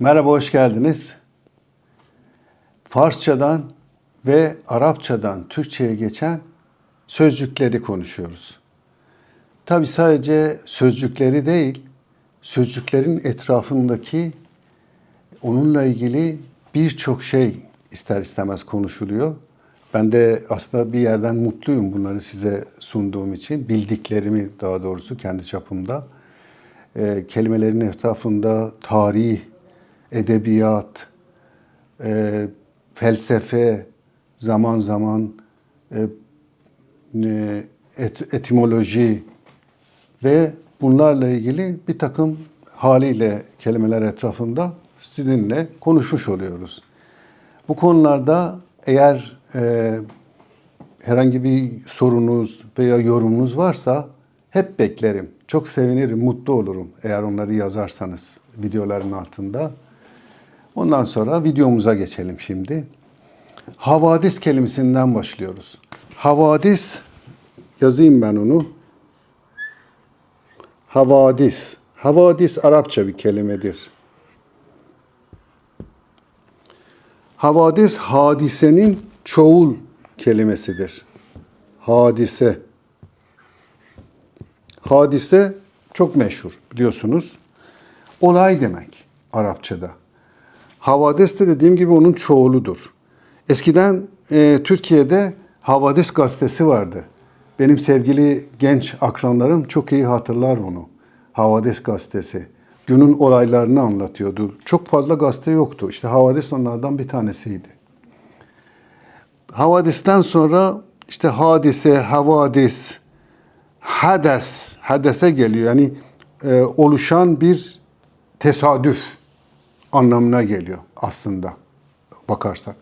Merhaba, hoş geldiniz. Farsçadan ve Arapçadan Türkçe'ye geçen sözcükleri konuşuyoruz. Tabi sadece sözcükleri değil, sözcüklerin etrafındaki onunla ilgili birçok şey ister istemez konuşuluyor. Ben de aslında bir yerden mutluyum bunları size sunduğum için. Bildiklerimi daha doğrusu kendi çapımda. Ee, kelimelerin etrafında tarih, edebiyat, e, felsefe, zaman zaman e, e, et, etimoloji ve bunlarla ilgili bir takım haliyle kelimeler etrafında sizinle konuşmuş oluyoruz. Bu konularda eğer e, herhangi bir sorunuz veya yorumunuz varsa hep beklerim. Çok sevinirim, mutlu olurum eğer onları yazarsanız videoların altında. Ondan sonra videomuza geçelim şimdi. Havadis kelimesinden başlıyoruz. Havadis, yazayım ben onu. Havadis. Havadis Arapça bir kelimedir. Havadis hadisenin çoğul kelimesidir. Hadise. Hadise çok meşhur biliyorsunuz. Olay demek Arapçada. Havadis de dediğim gibi onun çoğuludur. Eskiden e, Türkiye'de Havadis gazetesi vardı. Benim sevgili genç akranlarım çok iyi hatırlar bunu. Havadis gazetesi. Günün olaylarını anlatıyordu. Çok fazla gazete yoktu. İşte Havadis onlardan bir tanesiydi. Havadis'ten sonra işte hadise, havadis, hades, hadese geliyor. Yani e, oluşan bir tesadüf anlamına geliyor aslında bakarsak.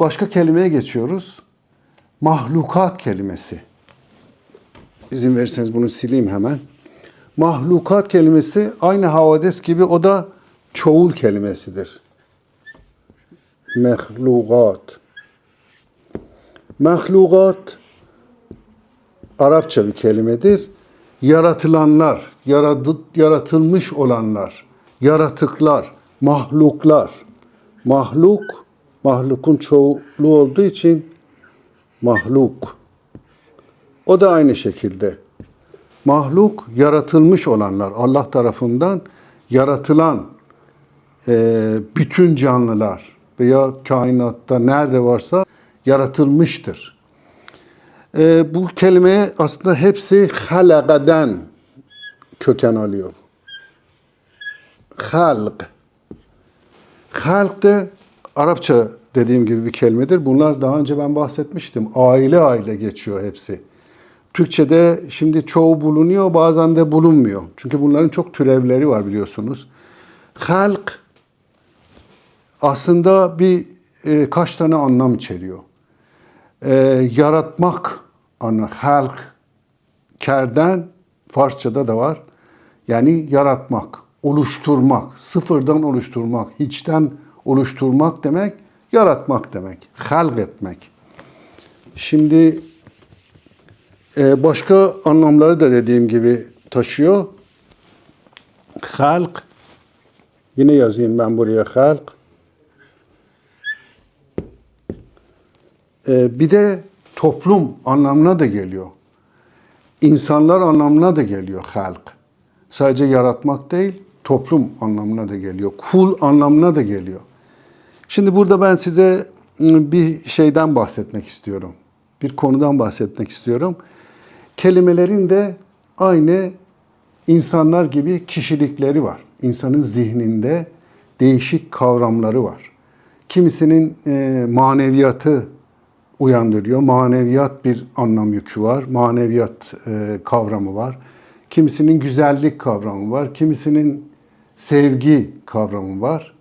Başka kelimeye geçiyoruz. Mahlukat kelimesi. İzin verirseniz bunu sileyim hemen. Mahlukat kelimesi aynı havadis gibi o da çoğul kelimesidir. Mehlukat. Mehlukat Arapça bir kelimedir. Yaratılanlar, yaratılmış olanlar, yaratıklar, mahluklar. Mahluk, mahlukun çoğulu olduğu için mahluk. O da aynı şekilde. Mahluk, yaratılmış olanlar, Allah tarafından yaratılan e, bütün canlılar veya kainatta nerede varsa yaratılmıştır. E, bu kelime aslında hepsi halagaden köken alıyor. Halk. Halk de Arapça dediğim gibi bir kelimedir. Bunlar daha önce ben bahsetmiştim. Aile aile geçiyor hepsi. Türkçe'de şimdi çoğu bulunuyor, bazen de bulunmuyor. Çünkü bunların çok türevleri var biliyorsunuz. Halk aslında bir e, kaç tane anlam içeriyor. E, yaratmak anlamı. Halk, kerden Farsçada da var. Yani yaratmak, oluşturmak, sıfırdan oluşturmak, hiçten oluşturmak demek, yaratmak demek, halk etmek. Şimdi e, başka anlamları da dediğim gibi taşıyor. Halk, yine yazayım ben buraya halk. E, bir de toplum anlamına da geliyor. İnsanlar anlamına da geliyor halk. Sadece yaratmak değil, toplum anlamına da geliyor. Kul anlamına da geliyor. Şimdi burada ben size ıı, bir şeyden bahsetmek istiyorum. Bir konudan bahsetmek istiyorum. Kelimelerin de aynı insanlar gibi kişilikleri var. İnsanın zihninde değişik kavramları var. Kimisinin e, maneviyatı uyandırıyor. Maneviyat bir anlam yükü var. Maneviyat e, kavramı var. Kimisinin güzellik kavramı var. Kimisinin sevgi kavramı var.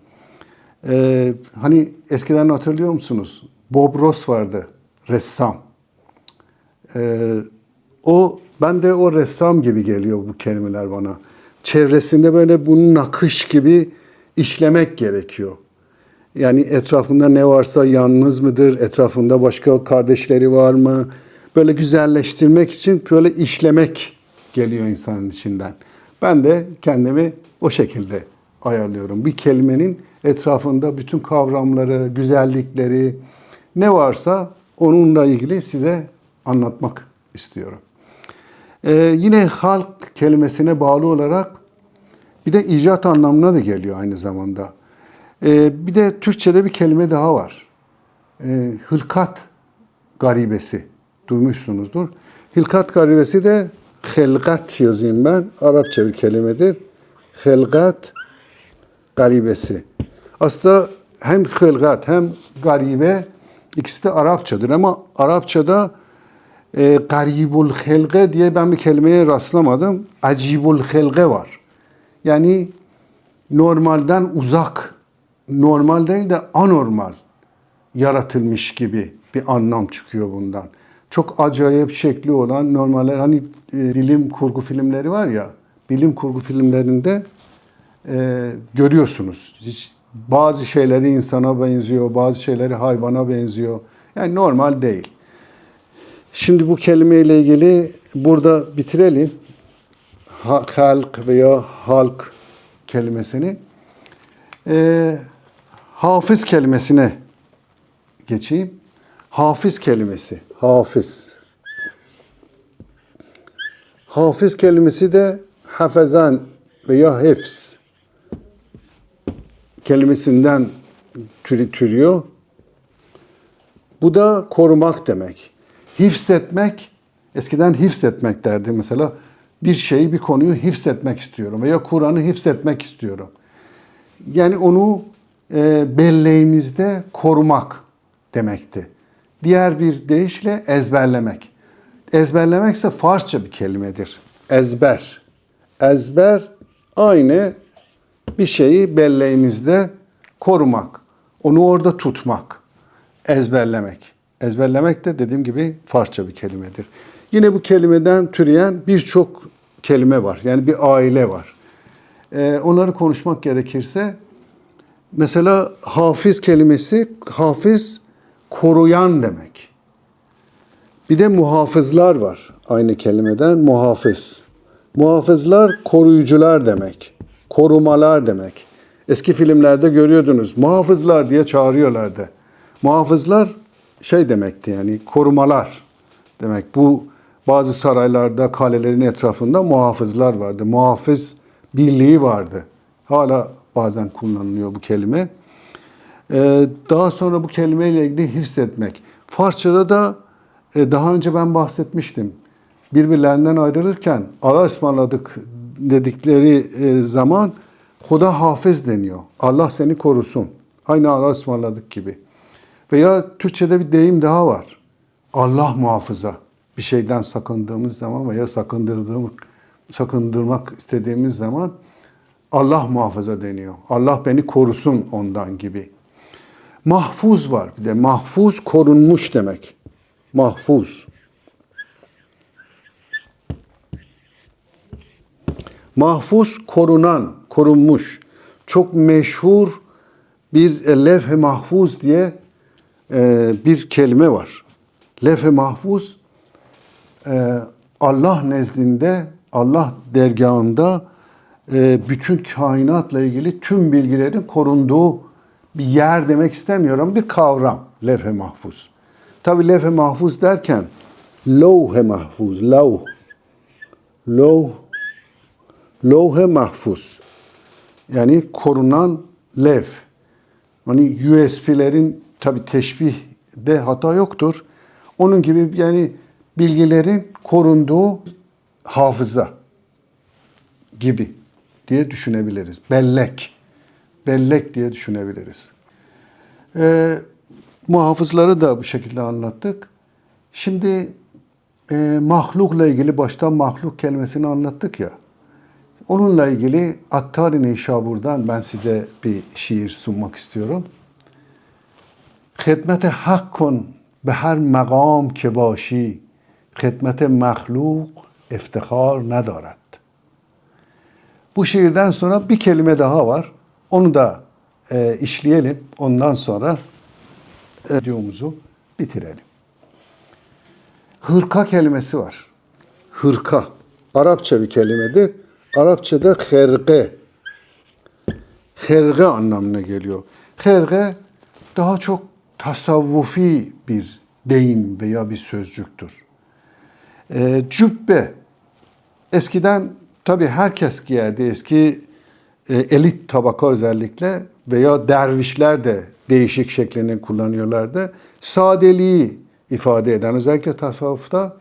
Ee, hani eskiden hatırlıyor musunuz? Bob Ross vardı, ressam. Ee, o, ben de o ressam gibi geliyor bu kelimeler bana. Çevresinde böyle bunu nakış gibi işlemek gerekiyor. Yani etrafında ne varsa yalnız mıdır? Etrafında başka kardeşleri var mı? Böyle güzelleştirmek için böyle işlemek geliyor insanın içinden. Ben de kendimi o şekilde ayarlıyorum. Bir kelimenin etrafında bütün kavramları, güzellikleri ne varsa onunla ilgili size anlatmak istiyorum. Ee, yine halk kelimesine bağlı olarak bir de icat anlamına da geliyor aynı zamanda. Ee, bir de Türkçe'de bir kelime daha var. Ee, hılkat garibesi. Duymuşsunuzdur. Hilkat garibesi de helgat yazayım ben. Arapça bir kelimedir. Helgat garibesi. Aslında hem hılgat hem garibe ikisi de Arapçadır ama Arapçada e, garibul helge diye ben bir kelimeye rastlamadım. Acibul helge var. Yani normalden uzak, normal değil de anormal yaratılmış gibi bir anlam çıkıyor bundan. Çok acayip şekli olan normaller hani e, bilim kurgu filmleri var ya bilim kurgu filmlerinde e, görüyorsunuz. Hiç, bazı şeyleri insana benziyor, bazı şeyleri hayvana benziyor. Yani normal değil. Şimdi bu kelimeyle ilgili burada bitirelim. Ha, halk veya halk kelimesini. E, hafız kelimesine geçeyim. Hafız kelimesi. Hafız. Hafız kelimesi de hafezan veya hifz kelimesinden türü türüyor. Bu da korumak demek. Hifzetmek, eskiden hifzetmek derdi mesela. Bir şeyi, bir konuyu hifzetmek istiyorum veya Kur'an'ı hifzetmek istiyorum. Yani onu e, belleğimizde korumak demekti. Diğer bir deyişle ezberlemek. Ezberlemek ise Farsça bir kelimedir. Ezber. Ezber aynı bir şeyi belleğimizde korumak. Onu orada tutmak. Ezberlemek. Ezberlemek de dediğim gibi Farsça bir kelimedir. Yine bu kelimeden türeyen birçok kelime var. Yani bir aile var. Ee, onları konuşmak gerekirse mesela hafız kelimesi hafız koruyan demek. Bir de muhafızlar var aynı kelimeden muhafız. Muhafızlar koruyucular demek. Korumalar demek. Eski filmlerde görüyordunuz. Muhafızlar diye çağırıyorlardı. Muhafızlar şey demekti yani korumalar demek. Bu bazı saraylarda, kalelerin etrafında muhafızlar vardı. Muhafız birliği vardı. Hala bazen kullanılıyor bu kelime. Ee, daha sonra bu kelimeyle ilgili hifzetmek. Farsçada da e, daha önce ben bahsetmiştim. Birbirlerinden ayrılırken ara ısmarladık dedikleri e, zaman Huda hafız deniyor. Allah seni korusun. Aynı ara ısmarladık gibi. Veya Türkçe'de bir deyim daha var. Allah muhafaza. Bir şeyden sakındığımız zaman veya sakındırdığımız, sakındırmak istediğimiz zaman Allah muhafaza deniyor. Allah beni korusun ondan gibi. Mahfuz var bir de. Mahfuz korunmuş demek. Mahfuz. Mahfuz korunan, korunmuş. Çok meşhur bir e, levh-i mahfuz diye e, bir kelime var. Levh-i mahfuz e, Allah nezdinde, Allah dergahında bütün kainatla ilgili tüm bilgilerin korunduğu bir yer demek istemiyorum. Bir kavram levh-i mahfuz. Tabi levh-i mahfuz derken levh-i mahfuz, levh, levh, levh-i mahfuz. Yani korunan lev. Hani USB'lerin tabi teşbihde hata yoktur. Onun gibi yani bilgilerin korunduğu hafıza gibi diye düşünebiliriz. Bellek Bellek diye düşünebiliriz. Ee, muhafızları da bu şekilde anlattık. Şimdi e, mahlukla ilgili baştan mahluk kelimesini anlattık ya. Onunla ilgili Attari Neşabur'dan ben size bir şiir sunmak istiyorum. خدمت حق کن به هر مقام که باشی خدمت مخلوق افتخار ندارد. Bu şiirden sonra bir kelime daha var. Onu da e, işleyelim. Ondan sonra e, videomuzu bitirelim. Hırka kelimesi var. Hırka. Arapça bir kelimedir. Arapçada herge. Herge anlamına geliyor. Herge daha çok tasavvufi bir deyim veya bir sözcüktür. E, cübbe eskiden tabii herkes giyerdi. Eski e, elit tabaka özellikle veya dervişler de değişik şeklini kullanıyorlardı. Sadeliği ifade eden özellikle tasavvufta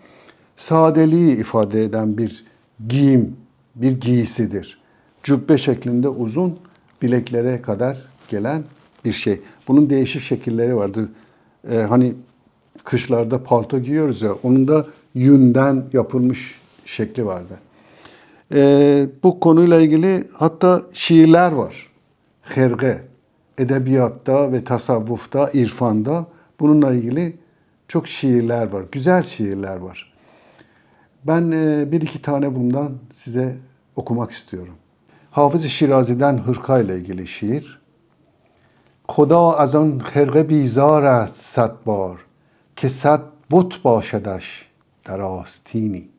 sadeliği ifade eden bir giyim, bir giysidir. Cübbe şeklinde uzun bileklere kadar gelen bir şey. Bunun değişik şekilleri vardı. Ee, hani kışlarda palto giyiyoruz ya, onun da yünden yapılmış şekli vardı Ee, bu konuyla ilgili hatta şiirler var. Herge, edebiyatta ve tasavvufta, irfanda bununla ilgili çok şiirler var. Güzel şiirler var. Ben e, bir iki tane bundan size okumak istiyorum. Hafız-ı Şirazi'den hırka ile ilgili şiir. خدا از آن خرقه بیزار است صد بار که صد بت باشدش در آستینی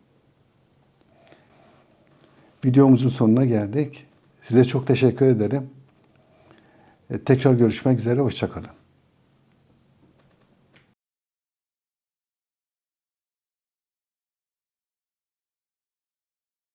Videomuzun sonuna geldik. Size çok teşekkür ederim. E, Tekrar görüşmek üzere, hoşçakalın.